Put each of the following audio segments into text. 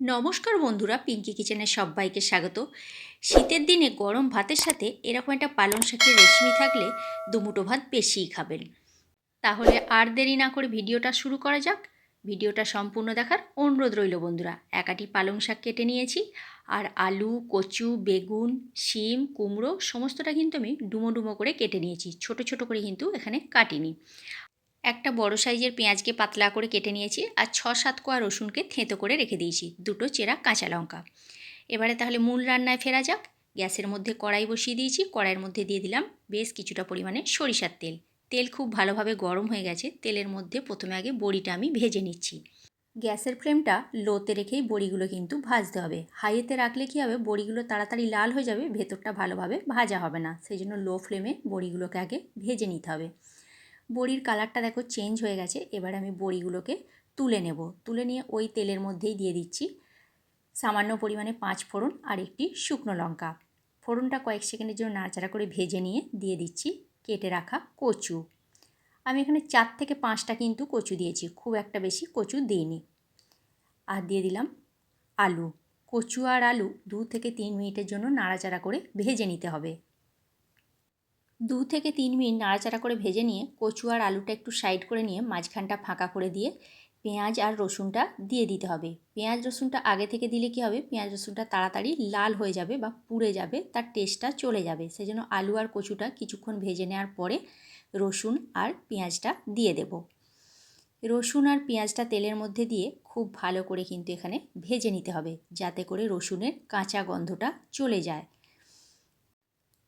নমস্কার বন্ধুরা পিঙ্কি কিচেনে সবাইকে স্বাগত। শীতের দিনে গরম ভাতের সাথে এরকম একটা পালং শাকের রেসিপি থাকলে দুমুটো ভাত বেশিই খাবেন। তাহলে আর দেরি না করে ভিডিওটা শুরু করা যাক। ভিডিওটা সম্পূর্ণ দেখার অনুরোধ রইল বন্ধুরা একাটি পালং শাক কেটে নিয়েছি আর আলু, কচু, বেগুন, শিম, কুমড়ো, সমস্তটা কিন্তু আমি ডুমো ডুমো করে কেটে নিয়েছি। ছোট ছোট করে কিন্তু এখানে কাটিনি। একটা বড় সাইজের পেঁয়াজকে পাতলা করে কেটে নিয়েছি আর ছ সাত কোয়া রসুনকে থেঁতো করে রেখে দিয়েছি, দুটো চেরা কাঁচা লঙ্কা। এবারে তাহলে মূল রান্নায় ফেরা যাক। গ্যাসের মধ্যে কড়াই বসিয়ে দিয়েছি, কড়াইয়ের মধ্যে দিয়ে দিলাম বেশ কিছুটা পরিমাণে সরিষার তেল। তেল খুব ভালোভাবে গরম হয়ে গেছে, তেলের মধ্যে প্রথমে আগে বড়িটা আমি ভেজে নিচ্ছি। গ্যাসের ফ্লেমটা লোতে রেখেই বড়িগুলো কিন্তু ভাজতে হবে। হাইয়েতে রাখলে কী হবে, বড়িগুলো তাড়াতাড়ি লাল হয়ে যাবে, ভেতরটা ভালোভাবে ভাজা হবে না। সেই জন্য লো ফ্লেমে বড়িগুলোকে আগে ভেজে নিতে হবে। বড়ির কালারটা দেখো চেঞ্জ হয়ে গেছে। এবার আমি বড়িগুলোকে তুলে নেব। তুলে নিয়ে ওই তেলের মধ্যেই দিয়ে দিচ্ছি সামান্য পরিমাণে পাঁচ ফোড়ন আর একটি শুকনো লঙ্কা। ফোড়নটা কয়েক সেকেন্ডের জন্য নাড়াচাড়া করে ভেজে নিয়ে দিয়ে দিচ্ছি কেটে রাখা কচু। আমি এখানে চার থেকে পাঁচটা কিন্তু কচু দিয়েছি, খুব একটা বেশি কচু দিইনি। আর দিয়ে দিলাম আলু। কচু আর আলু দু থেকে তিন মিনিটের জন্য নাড়াচাড়া করে ভেজে নিতে হবে। দু থেকে তিন মিনিট নাড়াচাড়া করে ভেজে নিয়ে কচু আর আলুটা একটু সাইড করে নিয়ে মাঝখানটা ফাঁকা করে দিয়ে পেঁয়াজ আর রসুনটা দিয়ে দিতে হবে। পেঁয়াজ, রসুনটা আগে থেকে দিলে কী হবে? পেঁয়াজ, রসুনটা তাড়াতাড়ি লাল হয়ে যাবে বা পুড়ে যাবে, তার টেস্টটা চলে যাবে। সেই জন্য আলু আর কচুটা কিছুক্ষণ ভেজে নেওয়ার পরে রসুন আর পেঁয়াজটা দিয়ে দেব। রসুন আর পেঁয়াজটা তেলের মধ্যে দিয়ে খুব ভালো করে কিন্তু এখানে ভেজে নিতে হবে, যাতে করে রসুনের কাঁচা গন্ধটা চলে যায়।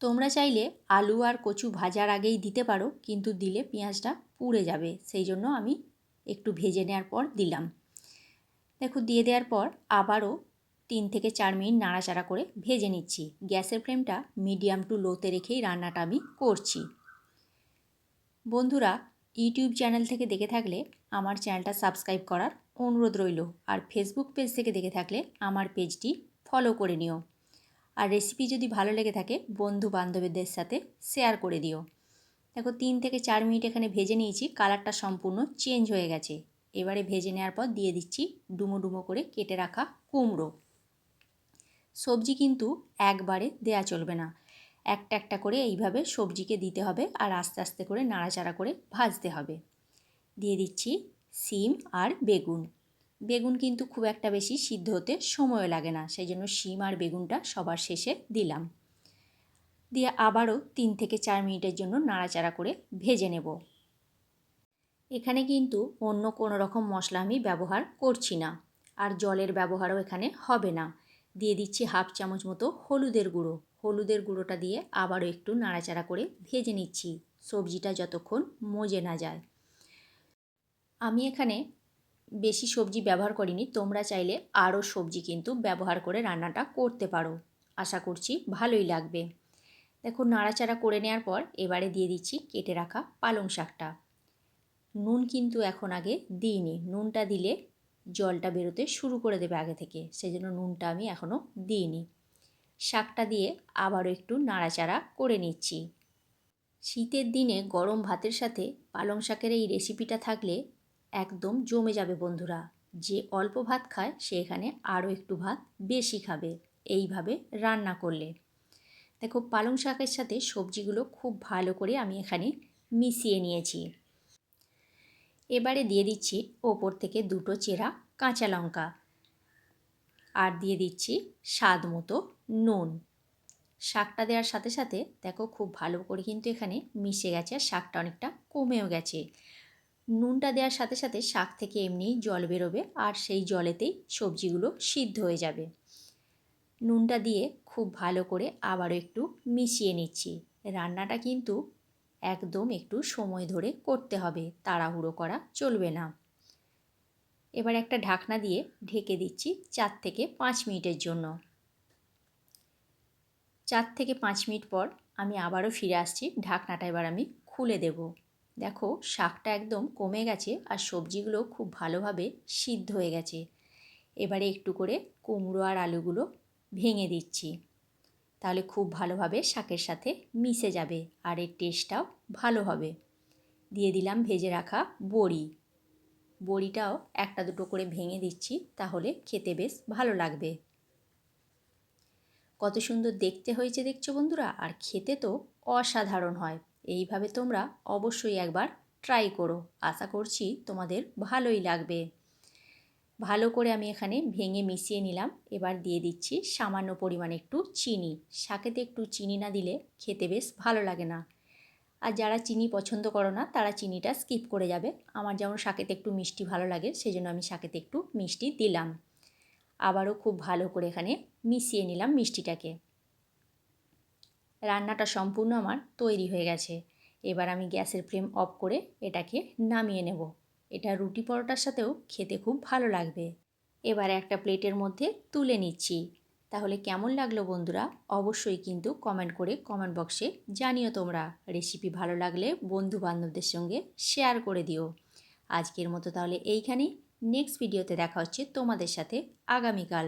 তোমরা চাইলে আলু আর কচু ভাজার আগেই দিতে পারো, কিন্তু দিলে পেঁয়াজটা পুড়ে যাবে। সেই জন্য আমি একটু ভেজে নেওয়ার পর দিলাম। দেখো, দিয়ে দেওয়ার পর আবারও তিন থেকে চার মিনিট নাড়াচাড়া করে ভেজে নিচ্ছি। গ্যাসের ফ্লেমটা মিডিয়াম টু লোতে রেখেই রান্নাটা আমি করছি। বন্ধুরা, ইউটিউব চ্যানেল থেকে দেখে থাকলে আমার চ্যানেলটা সাবস্ক্রাইব করার অনুরোধ রইল। আর ফেসবুক পেজ থেকে দেখে থাকলে আমার পেজটি ফলো করে নিও। আর রেসিপি যদি ভালো লেগে থাকে বন্ধু বান্ধবীদের সাথে শেয়ার করে দিও। দেখো, তিন থেকে চার মিনিট এখানে ভেজে নিয়েছি কালারটা সম্পূর্ণ চেঞ্জ হয়ে গেছে। এবারে ভেজে নেওয়ার পর দিয়ে দিচ্ছি ডুমো ডুমো করে কেটে রাখা কুমড়ো। সবজি কিন্তু একবারে দেয়া চলবে না। একটা একটা করে এইভাবে সবজিকে দিতে হবে আর আস্তে আস্তে করে নাড়াচাড়া করে ভাজতে হবে। দিয়ে দিচ্ছি সিম আর বেগুন। বেগুন কিন্তু খুব একটা বেশি সিদ্ধ হতে সময় লাগে না, সেই জন্য শিম আর বেগুনটা সবার শেষে দিলাম। দিয়ে আবারও তিন থেকে চার মিনিটের জন্য নাড়াচাড়া করে ভেজে নেব। এখানে কিন্তু অন্য কোনো রকম মশলা আমি ব্যবহার করছি না, আর জলের ব্যবহারও এখানে হবে না। দিয়ে দিচ্ছি হাফ চামচ মতো হলুদের গুঁড়ো। হলুদের গুঁড়োটা দিয়ে আবারও একটু নাড়াচাড়া করে ভেজে নিচ্ছি, সবজিটা যতক্ষণ মজে না যায়। আমি এখানে বেশি সবজি ব্যবহার করিনি, তোমরা চাইলে আরও সবজি কিন্তু ব্যবহার করে রান্নাটা করতে পারো। আশা করছি ভালোই লাগবে। দেখো, নাড়াচাড়া করে নেওয়ার পর এবারে দিয়ে দিচ্ছি কেটে রাখা পালং শাকটা। নুন কিন্তু এখন আগে দিইনি, নুনটা দিলে জলটা বেরোতে শুরু করে দেবে আগে থেকে সেই জন্য নুনটা আমি এখনও দিইনি। শাকটা দিয়ে আবারও একটু নাড়াচাড়া করে নিচ্ছি। শীতের দিনে গরম ভাতের সাথে পালং শাকের এই রেসিপিটা থাকলে একদম জমে যাবে বন্ধুরা। যে অল্প ভাত খায়, সে এখানে আরও একটু ভাত বেশি খাবে। এইভাবে রান্না করলে। দেখো, পালং শাকের সাথে সবজিগুলো খুব ভালো করে আমি এখানে মিশিয়ে নিয়েছি। এবারে দিয়ে দিচ্ছি ওপর থেকে দুটো চেরা কাঁচা লঙ্কা। আর দিয়ে দিচ্ছি স্বাদ মতো নুন। শাকটা দেওয়ার সাথে সাথে, দেখো, খুব ভালো করে কিন্তু এখানে মিশে গেছে আর শাকটা অনেকটা কমেও গেছে। নুনটা দেওয়ার সাথে সাথে শাক থেকে এমনিই জল বেরোবে আর সেই জলেতেই সবজিগুলো সিদ্ধ হয়ে যাবে। নুনটা দিয়ে খুব ভালো করে আবারও একটু মিশিয়ে নিচ্ছি। রান্নাটা কিন্তু একদম একটু সময় ধরে করতে হবে, তাড়াহুড়ো করা চলবে না। এবার একটা ঢাকনা দিয়ে ঢেকে দিচ্ছি চার থেকে পাঁচ মিনিটের জন্য। চার থেকে পাঁচ মিনিট পর আমি আবারও ফিরে আসছি, ঢাকনাটা এবার আমি খুলে দেবো। দেখো, শাকটা একদম কমে গেছে আর সবজিগুলো খুব ভালোভাবে সিদ্ধ হয়ে গেছে। এবারে একটু করে কুমড়ো আর আলুগুলো ভেঙে দিচ্ছি। তাহলে খুব ভালোভাবে শাকের সাথে মিশে যাবে আর এর টেস্টটাও ভালো হবে। দিয়ে দিলাম ভেজে রাখা বড়ি। বড়িটাও একটা দুটো করে ভেঙে দিচ্ছি, তাহলে খেতে বেশ ভালো লাগবে। কত সুন্দর দেখতে হয়েছে দেখছ বন্ধুরা, আর খেতে তো অসাধারণ হয়। এইভাবে তোমরা অবশ্যই একবার ট্রাই করো। আশা করছি তোমাদের ভালোই লাগবে। ভালো করে আমি এখানে ভেঙে মিশিয়ে নিলাম। এবার দিয়ে দিচ্ছি সামান্য পরিমাণে একটু চিনি। শাকেতে একটু চিনি না দিলে খেতে বেশ ভালো লাগে না। আর যারা চিনি পছন্দ করো না, তারা চিনিটা স্কিপ করে যাবে। আমার যেমন শাকেতে একটু মিষ্টি ভালো লাগে সেই জন্য আমি শাকেতে একটু মিষ্টি দিলাম। আবারও খুব ভালো করে এখানে মিশিয়ে নিলাম মিষ্টিটাকে। রান্নাটা সম্পূর্ণ আমার তৈরি হয়ে গেছে। এবার আমি গ্যাসের ফ্লেম অফ করে এটাকে নামিয়ে নেব। এটা রুটি পরোটার সাথেও খেতে খুব ভালো লাগবে। এবার একটা প্লেটের মধ্যে তুলে নিচ্ছি। তাহলে কেমন লাগল বন্ধুরা? অবশ্যই কিন্তু কমেন্ট করে কমেন্ট বক্সে জানিও তোমরা। রেসিপি ভালো লাগলে বন্ধু বান্ধবদের সঙ্গে শেয়ার করে দিও। আজকের মতো তাহলে এইখানেই। নেক্সট ভিডিওতে দেখা হচ্ছে তোমাদের সাথে আগামীকাল।